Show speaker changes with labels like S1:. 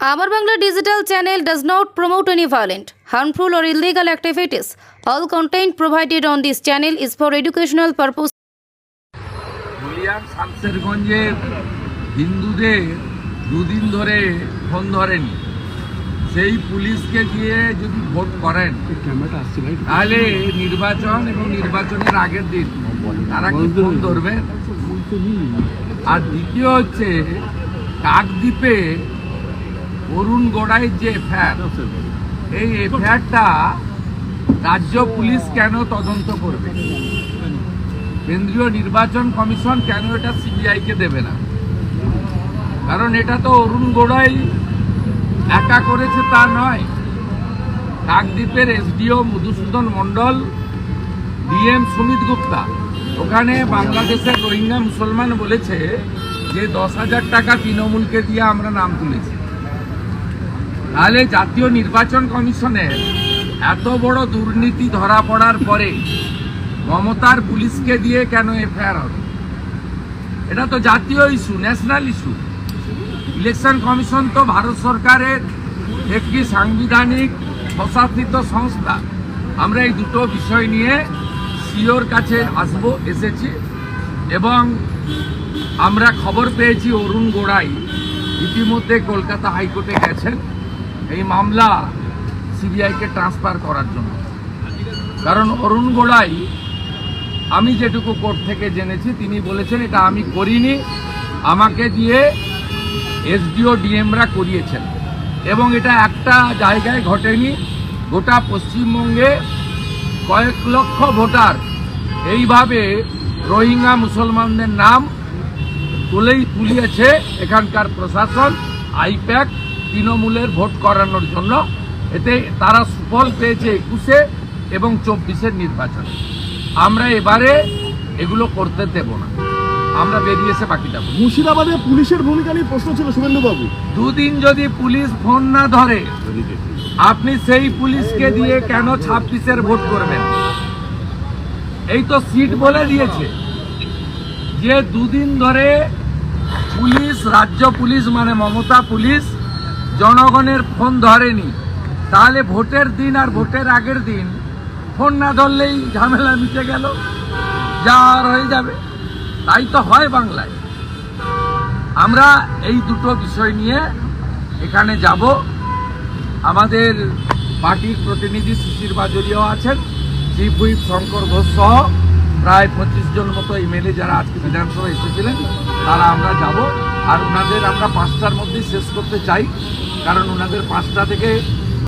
S1: Our Bangla digital channel does not promote any violent, harmful, or illegal activities. All content provided on this channel is for educational purpose.
S2: হলিয়ার শামসেরগঞ্জে হিন্দুদের দুদিন ধরে phone ধরেনি সেই পুলিশকে দিয়ে যদি ভোট করেন তাহলে নির্বাচন এবং নির্বাচনের আগের দিন তারা কি ফোন ধরবে আর দ্বিতীয় হচ্ছে কাকদ্বীপে অরুণ গোড়াইয়ের যে এফআইআর এই এফআইআরটা রাজ্য পুলিশ কেন তদন্ত করবে? কেন্দ্রীয় নির্বাচন কমিশন কেন এটা সিবিআই কে দেবে না? কারণ এটা তো অরুণ গোড়াই একা করেছে তা নয়। কাকদ্বীপের এসডিও মধুসূদন মণ্ডল, ডিএম সুমিত গুপ্তা। ওখানে বাংলাদেশের রোহিঙ্গা মুসলমান বলেছে যে দশ হাজার টাকা তৃণমূলকে দিয়ে আমরা নাম তুলেছি। তাহলে জাতীয় নির্বাচন কমিশনের এত বড় দুর্নীতি ধরা পড়ার পরে মমতার পুলিশকে দিয়ে কেন এফআইআর হবে? এটা তো জাতীয় issue national issue election commission তো ভারত সরকারের একটি সাংবিধানিক প্রশাসিত সংস্থা। আমরা এই দুটো বিষয় নিয়ে সিওর কাছে আসব, এসেছি। এবং আমরা খবর পেয়েছি অরুণ গোড়াই, ইতিমধ্যে কলকাতা হাইকোর্টে গেছেন। এই মামলা সিবিআইকে ট্রান্সফার করার জন্য। কারণ অরুণ গোড়াই, আমি যেটুকু কোর্ট থেকে জেনেছি, তিনি বলেছেন এটা আমি করিনি, আমাকে দিয়ে এসডিও ডিএমরা করিয়েছেন। এবং এটা একটা জায়গায় ঘটেনি, গোটা পশ্চিমবঙ্গে কয়েক লক্ষ ভোটার। এইভাবে রোহিঙ্গা মুসলমানদের নাম তুলেই তুলিয়েছে এখানকার প্রশাসন, আইপ্যাক তৃণমূলের ভোট করানোর জন্য। এতে তারা সুফল পেয়েছে একুশে এবং চব্বিশের নির্বাচনে। আমরা এবারে এগুলো করতে দেব না। আমরা বেরিয়ে এসে বাকিটা।
S3: মুর্শিদাবাদে পুলিশের ভূমিকা নিয়ে প্রশ্ন ছিল শুভেন্দুবাবু।
S2: দুদিন যদি পুলিশ ফোন না ধরে আপনি সেই পুলিশকে দিয়ে কেন ছাব্বিশের ভোট করবেন? এই তো সিট বলে দিয়েছে যে দুদিন ধরে পুলিশ রাজ্য পুলিশ মানে মমতা পুলিশ জনগণের ফোন ধরেনি। তাহলে ভোটের দিন আর ভোটের আগের দিন ফোন না ধরলেই ঝামেলা মিটে গেল, যা আর হয়ে যাবে। তাই তো হয় বাংলায়। আমরা এই দুটো বিষয় নিয়ে এখানে যাব। আমাদের পার্টির প্রতিনিধি শিশির বাজরিয়াও আছেন চিফ হুইপ শঙ্কর ঘোষ সহ প্রায় পঁচিশ জন মতো এমএলএ যারা আজকে বিধানসভায় এসেছিলেন, তারা আমরা যাব। আর ওনাদের আমরা পাঁচটার মধ্যেই শেষ করতে চাই। কারণ ওনাদের পাঁচটা থেকে